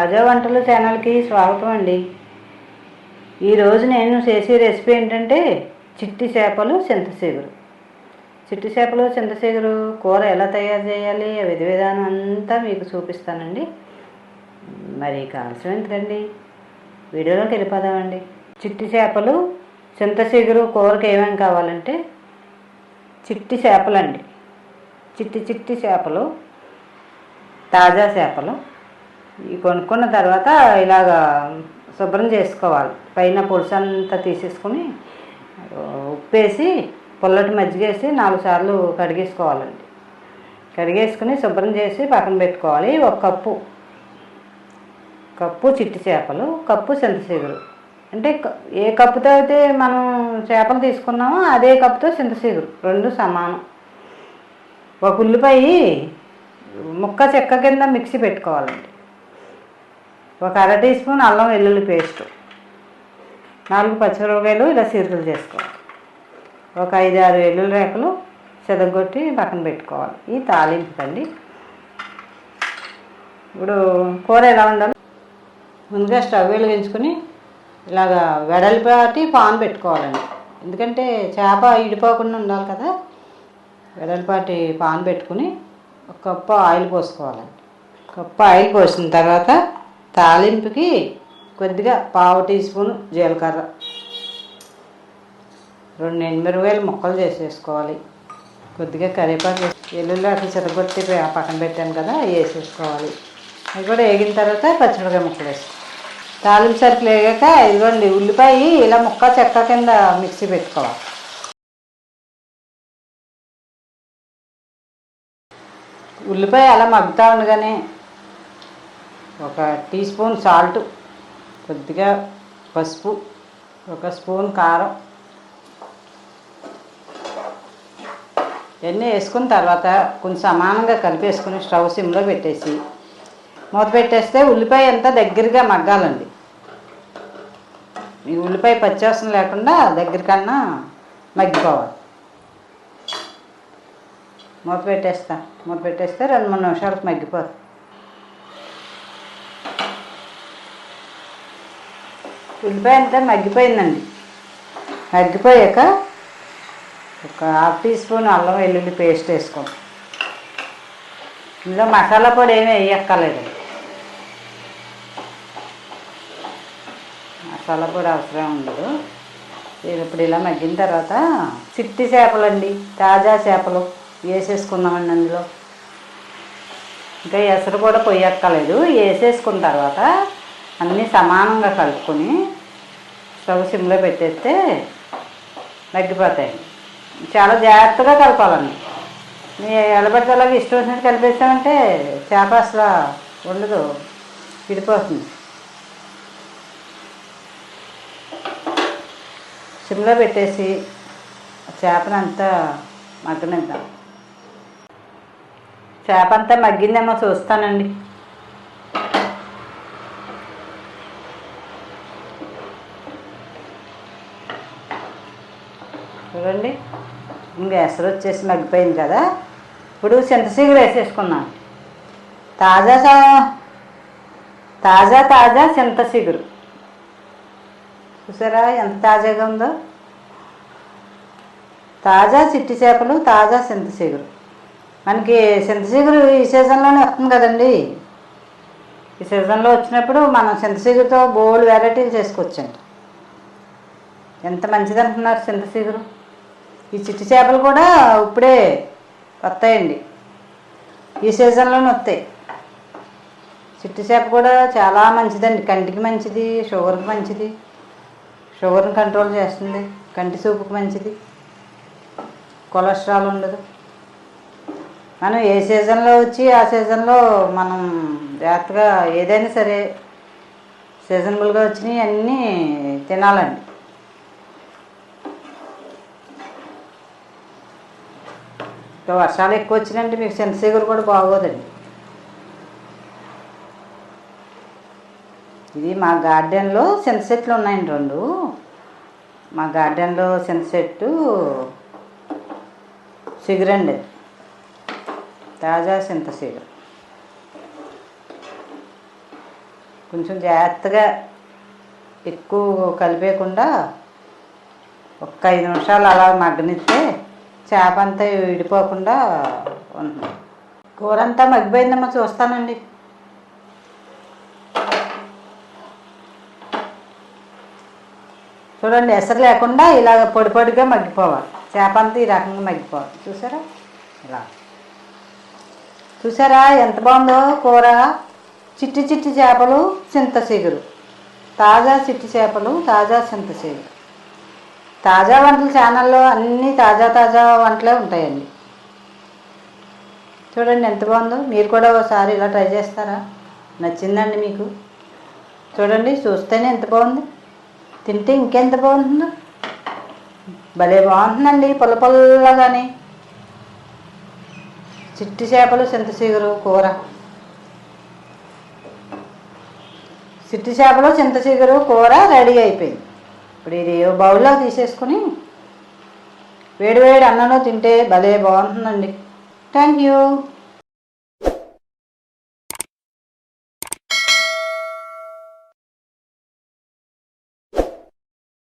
తాజా వంటలు ఛానల్కి స్వాగతం అండి. ఈరోజు నేను చేసే రెసిపీ ఏంటంటే చిట్టి చేపలు చింతసేగురు చిట్టి చేపలు చింతసేగురు కూర ఎలా తయారు చేయాలి ఆ విధి విధానం అంతా మీకు చూపిస్తానండి. మరి కాల్సిన ఎందుకండి? వీడియోలోకి వెళ్ళిపోదామండి చిట్టి చేపలు చింతసేగురు కూరకి ఏమేమి కావాలంటే చిట్టి చేపలండి. చిట్టి చిట్టి చేపలు తాజా చేపలు ఇవి కొనుక్కున్న తర్వాత ఇలాగా శుభ్రం చేసుకోవాలి. పైన పులుసు అంతా తీసేసుకుని ఉప్పేసి పుల్లటి మజ్జిగేసి నాలుగు సార్లు కడిగేసుకోవాలండి. కడిగేసుకుని శుభ్రం చేసి పక్కన పెట్టుకోవాలి. ఒక కప్పు కప్పు చిట్టి చేపలు కప్పు చింతసీగురు అంటే ఏ కప్పుతో అయితే మనం చేపలు తీసుకున్నామో అదే కప్పుతో చింతసీగురు రెండు సమానం. ఒక ఉల్లిపాయ ముక్క చెక్క కింద మిక్సీ పెట్టుకోవాలండి. ఒక అర టీ స్పూన్ అల్లం వెల్లుల్లి పేస్ట్. నాలుగు పచ్చిమిరపకాయలు ఇలా సీరకలు చేసుకోవాలి. ఒక ఐదు ఆరు వెల్లుల్లి రేకలు చెదగొట్టి పక్కన పెట్టుకోవాలి. ఈ తాలింపుకండి ఇప్పుడు కూర ఎలా ఉండాలి ముందుగా స్టవ్ వెలిగించుకుని ఇలాగా వెడల్పాటి పాన్ పెట్టుకోవాలండి. ఎందుకంటే చేప ఇడిపోకుండా ఉండాలి కదా. వెడల్పాటి పాన్ పెట్టుకుని ఒక కప్పు ఆయిల్ పోసుకోవాలండి. కప్పు ఆయిల్ పోసిన తర్వాత తాలింపుకి కొద్దిగా పావు టీ స్పూన్ జీలకర్ర. రెండు ఎండుమిరపకాయలు ముక్కలు చేసేసుకోవాలి. కొద్దిగా కరివేపాకు వేసి- వెల్లుల్లి అట్లా చిరగొట్టి పక్కన పెట్టాను కదా వేసేసుకోవాలి. అది కూడా వేగిన తర్వాత పచ్చిమిరపకాయ ముక్కలు వేసుకోవాలి తాలింపు సరుకులు వేగాక ఇదిగోండి ఉల్లిపాయ ఇలా ముక్క చెక్క కింద మిక్సీ పెట్టుకోవాలి. ఉల్లిపాయ అలా మగ్గుతూ ఉండగానే ఒక టీ స్పూన్ సాల్ట్ కొద్దిగా పసుపు ఒక స్పూన్ కారం. ఇవన్నీ వేసుకున్న తర్వాత కొంచెం సమానంగా కలిపేసుకుని స్టవ్ సిమ్లో పెట్టేసి మూత పెట్టేస్తే ఉల్లిపాయ అంతా దగ్గరగా మగ్గాలండి. ఈ ఉల్లిపాయ పచ్చివాసన లేకుండా దగ్గరికన్నా మగ్గిపోవాలి. మూత పెట్టేస్తా మూత పెట్టేస్తే రెండు మూడు నిమిషాలకు మగ్గిపోతుంది ఉల్లిపాయ అంతా మగ్గిపోయిందండి. మగ్గిపోయాక ఒక హాఫ్ టీ స్పూన్ అల్లం వెల్లుల్లి పేస్ట్ వేసుకోండి. ఇందులో మసాలా పొడి ఏమీ వేయక్కర్లేదు. మసాలా పొడి అవసరం ఉండదు. ఇది ఇప్పుడు ఇలా మగ్గిన తర్వాత చిట్టి చేపలండి తాజా చేపలు వేసేసుకుందామండి అందులో. ఇంకా ఎసరు కూడా పొయ్యక్కర్లేదు. వేసేసుకున్న తర్వాత అన్నీ సమానంగా కలుపుకొని స్టవ్ సిమ్లో పెట్టేస్తే తగ్గిపోతాయి చాలా జాగ్రత్తగా కలపాలండి. మీ ఎలబడితే అలాగే ఇష్టం వచ్చినట్టు కలిపేస్తామంటే చేప అసలు ఉండదు విడిపోతుంది. సిమ్లో పెట్టేసి చేపనంతా అంతా మగ్గనిద్దాం. చేప అంతా మగ్గిందేమో చూస్తానండి. చూడండి. ఇంకా ఎసరు వచ్చేసి మగ్గిపోయింది కదా. ఇప్పుడు చింతసీగురు వేసేసుకున్నాం తాజా తాజా తాజా చింతసీగురు చూసారా ఎంత తాజాగా ఉందో? తాజా చిట్టి చేపలు తాజా చింతసిగురు మనకి చింతసీగురు ఈ సీజన్లోనే వస్తుంది కదండి. ఈ సీజన్లో వచ్చినప్పుడు మనం చింతసిగురుతో బోల్డ్ వెరైటీలు చేసుకోవచ్చండి ఎంత మంచిది అంటున్నారు చింతసిగురు ఈ చిట్టి చేపలు కూడా ఇప్పుడే వస్తాయండి. ఈ సీజన్లోనే వస్తాయి. చిట్టి చేప కూడా చాలా మంచిదండి. కంటికి మంచిది షుగర్కి మంచిది. షుగర్ని కంట్రోల్ చేస్తుంది. కంటి చూపుకి మంచిది. కొలెస్ట్రాల్ ఉండదు. మనం ఏ సీజన్లో వచ్చి ఆ సీజన్లో మనం జాగ్రత్తగా ఏదైనా సరే సీజనబుల్గా వచ్చినవి అన్నీ తినాలండి. వర్షాలు ఎక్కువ వచ్చినాయంటే మీకు చింతసీగురు కూడా బాగోదండి. ఇది మా గార్డెన్లో చింత చెట్లు ఉన్నాయండి రెండు. మా గార్డెన్లో చింత చెట్టు చిగురండి తాజా చింత చిగురు కొంచెం జాగ్రత్తగా ఎక్కువ కలిపేయకుండా ఒక్క ఐదు నిమిషాలు అలా మగ్గనిస్తే చేప అంతా విడిపోకుండా ఉంటుంది కూర అంతా మగ్గిపోయిందమ్మా చూస్తానండి. చూడండి ఎసరు లేకుండా ఇలాగ పొడి పొడిగా మగ్గిపోవాలి. చేప అంతా ఈ రకంగా మగ్గిపోవాలి. చూసారా? ఇలా. చూసారా? ఎంత బాగుందో కూర. చిట్టి చిట్టి చేపలు చింత చిగురు. తాజా చిట్టి చేపలు తాజా చింత చిగురు. తాజా వంటల ఛానల్లో అన్నీ తాజా తాజా వంటలే ఉంటాయండి. చూడండి ఎంత బాగుందో. మీరు కూడా ఒకసారి ఇలా ట్రై చేస్తారా? నచ్చిందండి మీకు? చూడండి చూస్తేనే ఎంత బాగుంది. తింటే ఇంకెంత బాగుంటుందో. భలే బాగుంటుందండి పుల్ల కానీ చిట్టి చేపలు చింతచిగురు కూర. చిట్టి చేపలు చింతచిగురు కూర రెడీ అయిపోయింది. ఇప్పుడు ఇది బౌల్లో తీసేసుకుని వేడి వేడి అన్నంలో తింటే భలే బాగుంటుందండి. Thank you.